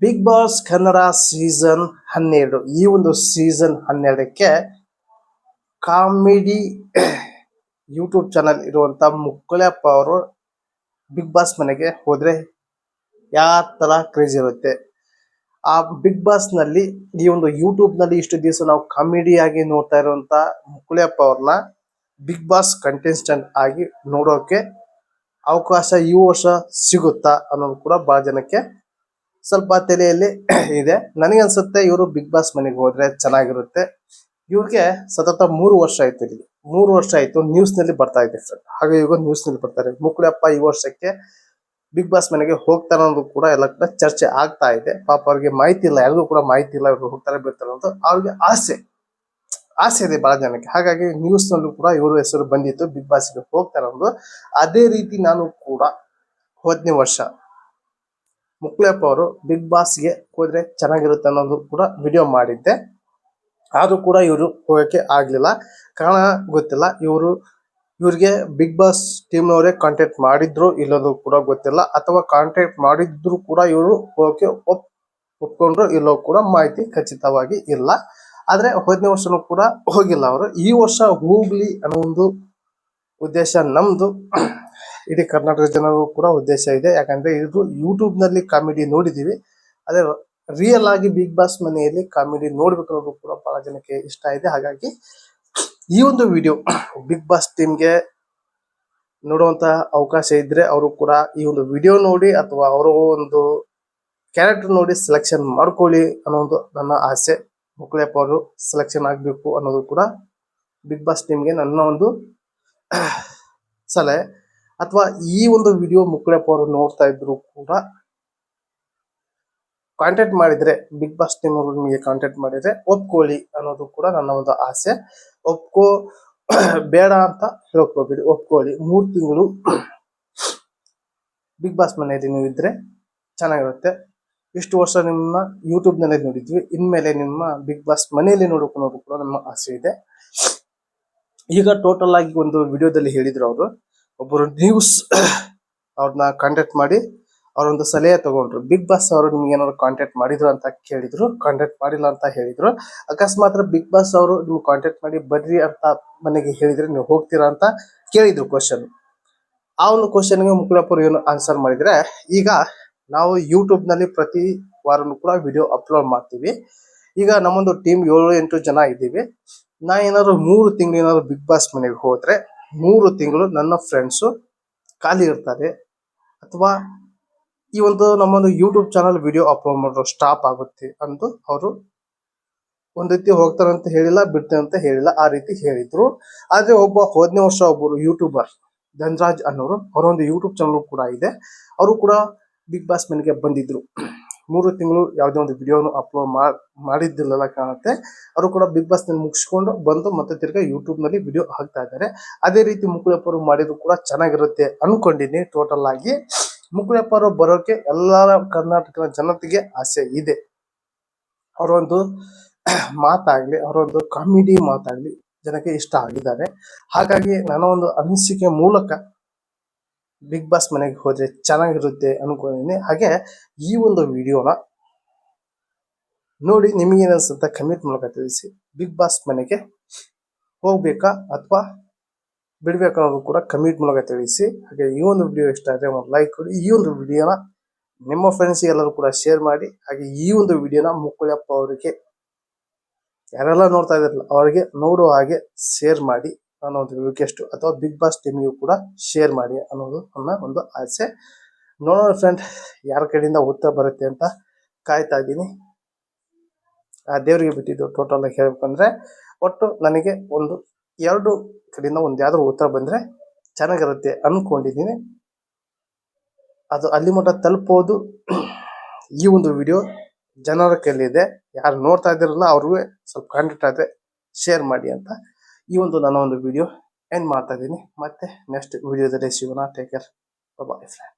Big boss Kannada season ಹನ್ನೆರಡು. ಈ ಒಂದು ಸೀಸನ್ ಹನ್ನೆರಡಕ್ಕೆ ಕಾಮಿಡಿ ಯೂಟ್ಯೂಬ್ ಚಾನಲ್ ಇರುವಂತ ಮುಕ್ಕಳಪ್ಪ ಅವರು ಬಿಗ್ ಬಾಸ್ ಮನೆಗೆ ಹೋದ್ರೆ ಯಾವ ತರ ಕ್ರೇಜ್ ಇರುತ್ತೆ. ಆ ಬಿಗ್ ಬಾಸ್ನಲ್ಲಿ ಈ ಒಂದು ಯೂಟ್ಯೂಬ್ನಲ್ಲಿ ಇಷ್ಟು ದಿವಸ ನಾವು ಕಾಮಿಡಿ ಆಗಿ ನೋಡ್ತಾ ಇರುವಂತ ಮುಕ್ಕಳಪ್ಪ ಅವ್ರನ್ನ ಬಿಗ್ ಬಾಸ್ ಕಂಟೆಸ್ಟೆಂಟ್ ಆಗಿ ನೋಡೋಕೆ ಅವಕಾಶ ಈ ವರ್ಷ ಸಿಗುತ್ತಾ ಅನ್ನೋದು ಕೂಡ ಬಹಳ ಜನಕ್ಕೆ ಸ್ವಲ್ಪ ತಲೆಯಲ್ಲಿ ಇದೆ. ನನಗನ್ಸುತ್ತೆ ಇವರು ಬಿಗ್ ಬಾಸ್ ಮನೆಗೆ ಹೋದ್ರೆ ಚೆನ್ನಾಗಿರುತ್ತೆ. ಇವ್ರಿಗೆ ಸತತ ಮೂರು ವರ್ಷ ಆಯ್ತು ಇಲ್ಲಿ. ಮೂರು ವರ್ಷ ಆಯ್ತು ನ್ಯೂಸ್ನಲ್ಲಿ ಬರ್ತಾ ಇದೆ ಫ್ರೆಂಡ್ ಹಾಗೆ ಇವಾಗ ನ್ಯೂಸ್ನಲ್ಲಿ ಬರ್ತಾರೆ. ಮುಕುಳಪ್ಪ ಈ ವರ್ಷಕ್ಕೆ ಬಿಗ್ ಬಾಸ್ ಮನೆಗೆ ಹೋಗ್ತಾರ ಅನ್ನೋದು ಕೂಡ ಎಲ್ಲ ಕೂಡ ಚರ್ಚೆ ಆಗ್ತಾ ಇದೆ. ಪಾಪ ಅವ್ರಿಗೆ ಮಾಹಿತಿ ಇಲ್ಲ. ಯಾರಿಗೂ ಕೂಡ ಮಾಹಿತಿ ಇಲ್ಲ ಇವ್ರು ಹೋಗ್ತಾರೆ ಬಿಡ್ತಾರೆ ಅಂತ ಅವ್ರಿಗೆ ಆಸೆ. ಆಸೆ ಇದೆ ಬಹಳ ಜನಕ್ಕೆ. ಹಾಗಾಗಿ ನ್ಯೂಸ್ ನಲ್ಲೂ ಕೂಡ ಇವರು ಹೆಸರು ಬಂದಿತ್ತು. ಬಿಗ್ ಬಾಸ್ಗೆ ಹೋಗ್ತಾರೆ ಅನ್ನೋದು. ಅದೇ ರೀತಿ ನಾನು ಕೂಡ ಹೋದನೇ ವರ್ಷ ಮುಕ್ಳಪ್ಪ ಅವರು ಬಿಗ್ ಬಾಸ್ಗೆ ಹೋದ್ರೆ ಚೆನ್ನಾಗಿರುತ್ತೆ ಅನ್ನೋದು ಕೂಡ ವಿಡಿಯೋ ಮಾಡಿದ್ದೆ. ಆದರೂ ಕೂಡ ಇವರು ಹೋಗಕ್ಕೆ ಆಗಲಿಲ್ಲ. ಕಾರಣ ಗೊತ್ತಿಲ್ಲ. ಇವರು, ಇವರಿಗೆ ಬಿಗ್ ಬಾಸ್ ಟೀಮ್ನವರೇ ಕಾಂಟ್ಯಾಕ್ಟ್ ಮಾಡಿದ್ರು ಇಲ್ಲೋದು ಕೂಡ ಗೊತ್ತಿಲ್ಲ. ಅಥವಾ ಕಾಂಟ್ಯಾಕ್ಟ್ ಮಾಡಿದ್ರು ಕೂಡ ಇವರು ಹೋಗಕ್ಕೆ ಒಪ್, ಒಪ್ಕೊಂಡ್ರು ಇಲ್ಲೋ ಕೂಡ ಮಾಹಿತಿ ಖಚಿತವಾಗಿ ಇಲ್ಲ. ಆದರೆ ಹೋದನೇ ವರ್ಷನೂ ಕೂಡ ಹೋಗಿಲ್ಲ ಅವರು. ಈ ವರ್ಷ ಹೋಗ್ಲಿ ಅನ್ನೋ ಒಂದು ಉದ್ದೇಶ ನಮ್ದು. ಇಡೀ ಕರ್ನಾಟಕ ಜನರು ಕೂಡ ಉದ್ದೇಶ ಇದೆ. ಯಾಕಂದ್ರೆ ಇದು ಯೂಟ್ಯೂಬ್ನಲ್ಲಿ ಕಾಮಿಡಿ ನೋಡಿದೀವಿ. ಅದೇ ರಿಯಲ್ ಆಗಿ ಬಿಗ್ ಬಾಸ್ ಮನೆಯಲ್ಲಿ ಕಾಮಿಡಿ ನೋಡ್ಬೇಕು ಕೂಡ ಬಹಳ ಜನಕ್ಕೆ ಇಷ್ಟ ಇದೆ. ಹಾಗಾಗಿ ಈ ಒಂದು ವಿಡಿಯೋ ಬಿಗ್ ಬಾಸ್ ಟೀಮ್ಗೆ ನೋಡುವಂತ ಅವಕಾಶ ಇದ್ರೆ ಅವರು ಕೂಡ ಈ ಒಂದು ವಿಡಿಯೋ ನೋಡಿ ಅಥವಾ ಅವರ ಒಂದು ಕ್ಯಾರೆಕ್ಟರ್ ನೋಡಿ ಸೆಲೆಕ್ಷನ್ ಮಾಡ್ಕೊಳ್ಳಿ ಅನ್ನೋ ಒಂದು ನನ್ನ ಆಸೆ. ಮುಕ್ಳಪ್ಪ ಅವರು ಸೆಲೆಕ್ಷನ್ ಆಗ್ಬೇಕು ಅನ್ನೋದು ಕೂಡ ಬಿಗ್ ಬಾಸ್ ಟೀಮ್ಗೆ ನನ್ನ ಒಂದು ಸಲಹೆ. ಅಥವಾ ಈ ಒಂದು ವಿಡಿಯೋ ಮುಕ್ಕಳಪ್ಪ ಅವರು ನೋಡ್ತಾ ಇದ್ರು ಕೂಡ ಕಾಂಟ್ಯಾಕ್ಟ್ ಮಾಡಿದ್ರೆ ಬಿಗ್ ಬಾಸ್ ಟೀಮ್ ಅವರು ನಿಮಗೆ ಕಾಂಟ್ಯಾಕ್ಟ್ ಮಾಡಿದ್ರೆ ಒಪ್ಕೊಳ್ಳಿ ಅನ್ನೋದು ಕೂಡ ನನ್ನ ಒಂದು ಆಸೆ. ಒಪ್ಕೋ, ಬೇಡ ಅಂತ ಹೇಳ್ಕೋಬೇಡಿ. ಒಪ್ಕೊಳ್ಳಿ. ಮೂರು ತಿಂಗಳು ಬಿಗ್ ಬಾಸ್ ಮನೆಯಲ್ಲಿ ನೀವು ಇದ್ರೆ ಚೆನ್ನಾಗಿರುತ್ತೆ. ಇಷ್ಟು ವರ್ಷ ನಿಮ್ಮ ಯೂಟ್ಯೂಬ್ನಲ್ಲೇ ನೋಡಿದ್ವಿ. ಇನ್ಮೇಲೆ ನಿಮ್ಮ ಬಿಗ್ ಬಾಸ್ ಮನೆಯಲ್ಲಿ ನೋಡೋಕೆ ಕೂಡ ನಮ್ಮ ಆಸೆ ಇದೆ. ಈಗ ಟೋಟಲ್ ಆಗಿ ಒಂದು ವಿಡಿಯೋದಲ್ಲಿ ಹೇಳಿದ್ರು ಅವರು. ಒಬ್ಬರು ನ್ಯೂಸ್ ಅವ್ರನ್ನ ಕಾಂಟ್ಯಾಕ್ಟ್ ಮಾಡಿ, ಅವರೊಂದು ಸಲಹೆ ತಗೊಂಡ್ರು. ಬಿಗ್ ಬಾಸ್ ಅವರು ನಿಮ್ಗೆ ಏನಾದ್ರು ಕಾಂಟ್ಯಾಕ್ಟ್ ಮಾಡಿದ್ರು ಅಂತ ಕೇಳಿದ್ರು ಕಾಂಟ್ಯಾಕ್ಟ್ ಮಾಡಿಲ್ಲ ಅಂತ ಹೇಳಿದ್ರು. ಅಕಸ್ಮಾತ್ ಬಿಗ್ ಬಾಸ್ ಅವರು ನಿಮ್ಗೆ ಕಾಂಟ್ಯಾಕ್ಟ್ ಮಾಡಿ, ಬರ್ರಿ ಅಂತ ಮನೆಗೆ ಹೇಳಿದ್ರೆ ನೀವು ಹೋಗ್ತೀರಾ ಅಂತ ಕೇಳಿದ್ರು ಕ್ವಶನ್ ಆ ಒಂದು ಕ್ವಶನ್ಗೆ ಮುಕ್ಕಳಪ್ಪರು ಏನು ಆನ್ಸರ್ ಮಾಡಿದ್ರೆ, ಈಗ ನಾವು ಯೂಟ್ಯೂಬ್ನಲ್ಲಿ ಪ್ರತಿ ವಾರನು ಕೂಡ ವಿಡಿಯೋ ಅಪ್ಲೋಡ್ ಮಾಡ್ತೀವಿ. ಈಗ ನಮ್ಮೊಂದು ಟೀಮ್ ಏಳು ಎಂಟು ಜನ ಇದ್ದೀವಿ. ನಾ ಏನಾದ್ರು ಮೂರು ತಿಂಗಳು ಏನಾದ್ರು ಬಿಗ್ ಬಾಸ್ ಮನೆಗೆ ಹೋದ್ರೆ ಮೂರು ತಿಂಗಳು ನನ್ನ ಫ್ರೆಂಡ್ಸು ಖಾಲಿ ಇರ್ತಾರೆ. ಅಥವಾ ಈ ಒಂದು ನಮ್ಮೊಂದು ಯೂಟ್ಯೂಬ್ ಚಾನಲ್ ವಿಡಿಯೋ ಅಪ್ಲೋಡ್ ಮಾಡೋ ಸ್ಟಾಪ್ ಆಗುತ್ತೆ ಅಂದು ಅವರು ಒಂದ್ ರೀತಿ ಹೋಗ್ತಾರೆ ಅಂತ ಹೇಳಿಲ್ಲ, ಬಿಡ್ತಾರೆ ಅಂತ ಹೇಳಿಲ್ಲ, ಆ ರೀತಿ ಹೇಳಿದ್ರು. ಆದ್ರೆ ಒಬ್ಬ ಹೋದನೇ ವರ್ಷ ಒಬ್ಬರು ಯೂಟ್ಯೂಬರ್ ಧನ್ರಾಜ್ ಅನ್ನೋರು, ಅವರೊಂದು ಯೂಟ್ಯೂಬ್ ಚಾನಲ್ ಕೂಡ ಇದೆ. ಅವರು ಕೂಡ ಬಿಗ್ ಬಾಸ್ ಮನೆಗೆ ಬಂದಿದ್ರು. ಮೂರು ತಿಂಗಳು ಯಾವುದೇ ಒಂದು ವಿಡಿಯೋನು ಅಪ್ಲೋಡ್ ಮಾಡಿದ್ದಿಲ್ಲ ಕಾಣುತ್ತೆ. ಅವರು ಕೂಡ ಬಿಗ್ ಬಾಸ್ನಲ್ಲಿ ಮುಗಿಸ್ಕೊಂಡು ಬಂದು ಮತ್ತೆ ತಿರ್ಗಾ ಯೂಟ್ಯೂಬ್ನಲ್ಲಿ ವಿಡಿಯೋ ಹಾಕ್ತಾ ಇದ್ದಾರೆ. ಅದೇ ರೀತಿ ಮುಕುಳಪ್ಪರು ಮಾಡಿದ್ರು ಕೂಡ ಚೆನ್ನಾಗಿರುತ್ತೆ ಅನ್ಕೊಂಡಿನಿ ಟೋಟಲ್ ಆಗಿ. ಮುಕುಳಪ್ಪರು ಬರೋಕೆ ಎಲ್ಲ ಕರ್ನಾಟಕದ ಜನತೆಗೆ ಆಸೆ ಇದೆ. ಅವರೊಂದು ಮಾತಾಗ್ಲಿ, ಅವರೊಂದು ಕಾಮಿಡಿ ಮಾತಾಗ್ಲಿ ಜನಕ್ಕೆ ಇಷ್ಟ ಆಗಿದ್ದಾರೆ. ಹಾಗಾಗಿ ನನ್ನ ಒಂದು ಅನಿಸಿಕೆ ಮೂಲಕ ಬಿಗ್ ಬಾಸ್ ಮನೆಗೆ ಹೋದರೆ ಚೆನ್ನಾಗಿರುತ್ತೆ ಅನ್ಕೊಂಡಿದ್ದೀನಿ. ಹಾಗೆ ಈ ಒಂದು ವಿಡಿಯೋನ ನೋಡಿ ನಿಮಗೆ ಅನ್ಸುತ್ತೆ ಕಮೆಂಟ್ ಮೂಲಕ ತಿಳಿಸಿ. ಬಿಗ್ ಬಾಸ್ ಮನೆಗೆ ಹೋಗ್ಬೇಕಾ ಅಥವಾ ಬಿಡ್ಬೇಕನ್ನೋದು ಕೂಡ ಕಮೆಂಟ್ ಮೂಲಕ ತಿಳಿಸಿ. ಹಾಗೆ ಈ ಒಂದು ವಿಡಿಯೋ ಇಷ್ಟ ಆದರೆ ಒಂದು ಲೈಕ್ ಕೊಡಿ. ಈ ಒಂದು ವಿಡಿಯೋನ ನಿಮ್ಮ ಫ್ರೆಂಡ್ಸ್ ಎಲ್ಲರೂ ಕೂಡ ಶೇರ್ ಮಾಡಿ. ಹಾಗೆ ಈ ಒಂದು ವಿಡಿಯೋನ ಮುಕ್ಕಳಪ್ಪ ಅವರಿಗೆ ಯಾರೆಲ್ಲ ನೋಡ್ತಾ ಇದ್ದಾರಲ್ಲ, ಅವರಿಗೆ ನೋಡುವ ಹಾಗೆ ಶೇರ್ ಮಾಡಿ. ಅನ್ನೋದು ರಿಕ್ವೆಸ್ಟ್ ಅಥವಾ ಬಿಗ್ ಬಾಸ್ ಟೀಮಿಗೂ ಕೂಡ ಶೇರ್ ಮಾಡಿ ಅನ್ನೋದು ನನ್ನ ಒಂದು ಆಸೆ. ನೋಡೋಣ ಫ್ರೆಂಡ್ ಯಾರ ಕಡೆಯಿಂದ ಉತ್ತರ ಬರುತ್ತೆ ಅಂತ ಕಾಯ್ತಾ ಇದ್ದೀನಿ. ಆ ದೇವರಿಗೆ ಬಿಟ್ಟಿದ್ದು ಟೋಟಲ್ ಆಗಿ ಹೇಳ್ಬೇಕಂದ್ರೆ ಒಟ್ಟು ನನಗೆ ಒಂದು, ಎರಡು ಕಡೆಯಿಂದ ಒಂದು ಯಾವ್ದಾದ್ರು ಉತ್ತರ ಬಂದರೆ ಚೆನ್ನಾಗಿರುತ್ತೆ ಅಂದ್ಕೊಂಡಿದ್ದೀನಿ ಅದು ಅಲ್ಲಿ ಮಟ್ಟ ತಲುಪೋದು ಈ ಒಂದು ವಿಡಿಯೋ ಜನರ ಕೈಲಿದೆ ಯಾರು ನೋಡ್ತಾ ಇದ್ದೀರಲ್ಲ ಅವ್ರಿಗೂ ಸ್ವಲ್ಪ ಕಾಂಟ್ಯಾಕ್ಟ್ ಆದರೆ ಶೇರ್ ಮಾಡಿ ಅಂತ ಈ ಒಂದು ನನ್ನ ಒಂದು ವಿಡಿಯೋ ಎಂಡ್ ಮಾಡ್ತಾ ಇದ್ದೀನಿ. ಮತ್ತೆ ನೆಕ್ಸ್ಟ್ ವಿಡಿಯೋದಲ್ಲಿ ಸಿಗೋಣ. Take care boy friend